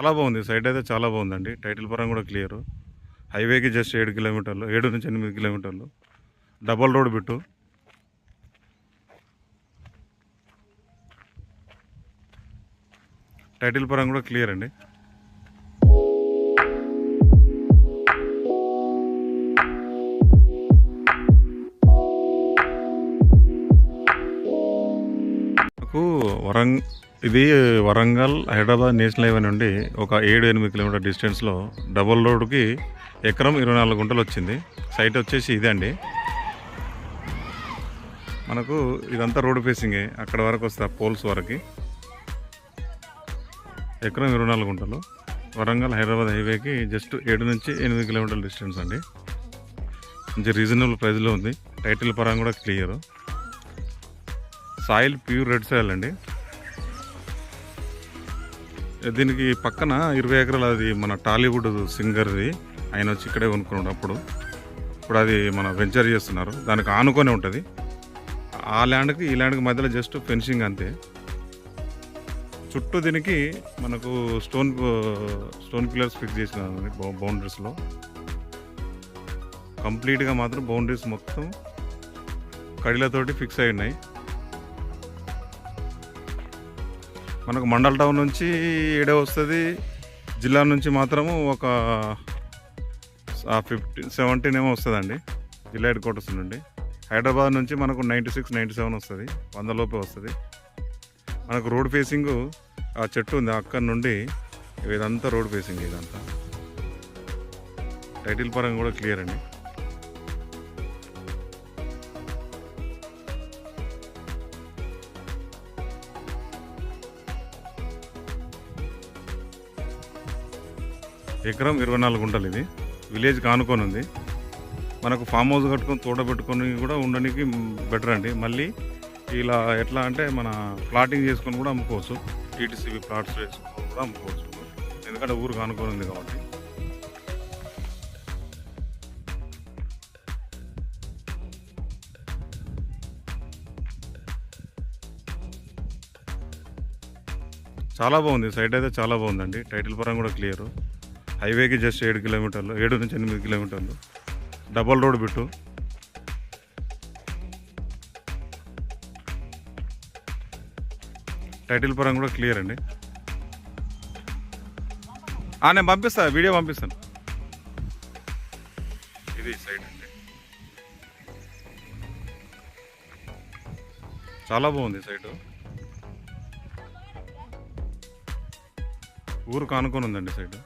చాలా బాగుంది. సైట్ అయితే చాలా బాగుందండి. టైటిల్ పరంగా కూడా క్లియర్. హైవేకి జస్ట్ ఏడు కిలోమీటర్లు ఏడు నుంచి ఎనిమిది కిలోమీటర్లు. Double road bit. టైటిల్ పరంగా కూడా క్లియర్ అండి. నాకు వరంగ్ ఇది వరంగల్ హైదరాబాద్ నేషనల్ హైవే నుండి ఒక ఏడు ఎనిమిది కిలోమీటర్ డిస్టెన్స్లో డబుల్ రోడ్కి ఎకరం ఇరవై నాలుగు గుంటలు వచ్చింది. సైట్ వచ్చేసి ఇదే అండి. మనకు ఇదంతా రోడ్ ఫేసింగే. అక్కడ వరకు వస్తే పోల్స్ వరకు. ఎకరం ఇరవై నాలుగు గుంటలు. వరంగల్ హైదరాబాద్ హైవేకి జస్ట్ ఏడు నుంచి ఎనిమిది కిలోమీటర్ల డిస్టెన్స్ అండి. మంచి రీజనబుల్ ప్రైస్లో ఉంది. టైటిల్ పరంగా కూడా clear. Soil pure red soil అండి. దీనికి పక్కన ఇరవై ఎకరాలు అది మన టాలీవుడ్ సింగర్ది. ఆయన వచ్చి ఇక్కడే కొనుక్కున్నాడు అప్పుడు. ఇప్పుడు అది మన వెంచర్ చేస్తున్నారు. దానికి ఆనుకొని ఉంటుంది. ఆ ల్యాండ్కి ఈ ల్యాండ్కి మధ్యలో జస్ట్ ఫెన్సింగ్ అంతే. చుట్టూ దీనికి మనకు స్టోన్ స్టోన్ పిల్లర్స్ ఫిక్స్ చేసిన బౌండరీస్లో. కంప్లీట్గా మాత్రం బౌండరీస్ మొత్తం కడిలతోటి ఫిక్స్ అయి ఉన్నాయి. మనకు మండల్ టౌన్ నుంచి ఏడే వస్తుంది? జిల్లా నుంచి మాత్రము ఒక ఫిఫ్టీన్ సెవెంటీన్ ఏమో వస్తుందండి. జిల్లా హెడ్ క్వార్టర్స్ నుండి. హైదరాబాద్ నుంచి మనకు నైంటీ సిక్స్ నైంటీ సెవెన్ వస్తుంది. వందలోపే వస్తుంది. మనకు రోడ్ ఫేసింగ్ ఆ చెట్టు ఉంది అక్కడి నుండి ఇదంతా రోడ్ ఫేసింగ్ ఇదంతా. టైటిల్ పరంగా కూడా క్లియర్ అండి. ఎకరం ఇరవై నాలుగు గుంటలు ఇది. విలేజ్ ఆనుకొని ఉంది. మనకు ఫామ్ హౌస్ కట్టుకొని తోట పెట్టుకొని కూడా ఉండడానికి బెటర్ అండి. మళ్ళీ ఇలా ఎట్లా అంటే మన ప్లాటింగ్ చేసుకొని కూడా అమ్ముకోవచ్చు. టీటీసీబీ ప్లాట్స్ వేసుకొని కూడా అమ్ముకోవచ్చు. ఎందుకంటే ఊరు కానుకొని ఉంది కాబట్టి. చాలా బాగుంది. సైట్ అయితే చాలా బాగుందండి. టైటిల్ పరంగా కూడా క్లియర్. హైవేకి జస్ట్ ఏడు కిలోమీటర్లు ఏడు నుంచి ఎనిమిది కిలోమీటర్లు. Double road bit. టైటిల్ పరంగా కూడా క్లియర్ అండి. నేను పంపిస్తా వీడియో పంపిస్తాను. ఇది సైట్ అండి. చాలా బాగుంది సైటు ఊరు కానుకొని ఉందండి సైడ్.